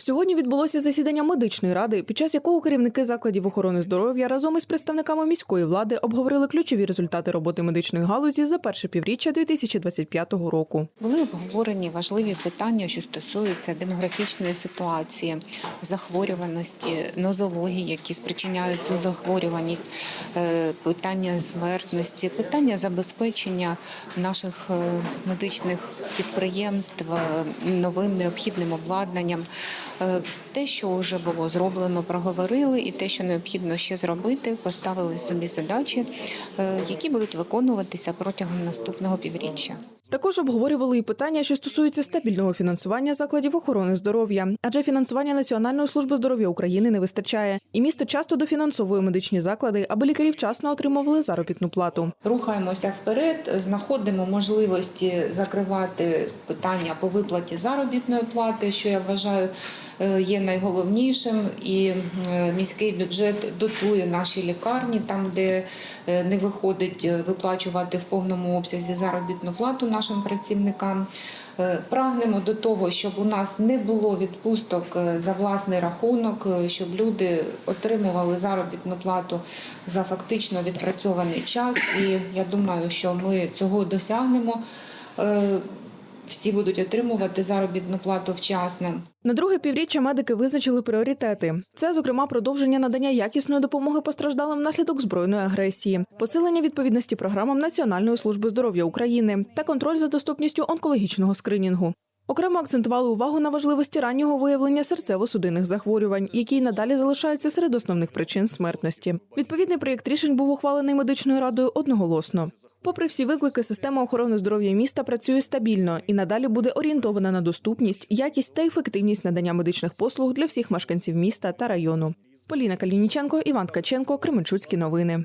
Сьогодні відбулося засідання медичної ради, під час якого керівники закладів охорони здоров'я разом із представниками міської влади обговорили ключові результати роботи медичної галузі за перше півріччя 2025 року. Були обговорені важливі питання, що стосуються демографічної ситуації, захворюваності, нозології, які спричиняють цю захворюваність, е, питання смертності, питання забезпечення наших е, медичних підприємств е, новим необхідним обладнанням. Е, Те, що вже було зроблено, проговорили, і те, що необхідно ще зробити, поставили собі задачі, е, які будуть виконуватися протягом наступного півріччя. Також обговорювали і питання, що стосуються стабільного фінансування закладів охорони здоров'я, адже фінансування Національної служби здоров'я України не вистачає, і місто часто дофінансовує медичні заклади, аби лікарі вчасно отримували заробітну плату. Рухаємося вперед, знаходимо можливості закривати питання по виплаті заробітної плати, що я вважаю е, є найголовнішим. І е, міський бюджет дотує наші лікарні, там, де е, не виходить виплачувати в повному обсязі заробітну плату нашим працівникам. Е, Прагнемо до того, щоб у нас не було відпусток е, за власний рахунок, е, щоб люди отримували заробітну плату за фактично відпрацьований час. І я думаю, що ми цього досягнемо. Всі будуть отримувати заробітну плату вчасно. На друге півріччя медики визначили пріоритети. Це, зокрема, продовження надання якісної допомоги постраждалим внаслідок збройної агресії, посилення відповідності програмам Національної служби здоров'я України та контроль за доступністю онкологічного скринінгу. Окремо акцентували увагу на важливості раннього виявлення серцево-судинних захворювань, які й надалі залишаються серед основних причин смертності. Відповідний проєкт рішень був ухвалений медичною радою одноголосно. Попри всі виклики, система охорони здоров'я міста працює стабільно і надалі буде орієнтована на доступність, якість та ефективність надання медичних послуг для всіх мешканців міста та району. Поліна Калініченко, Іван Ткаченко, Кременчуцькі новини.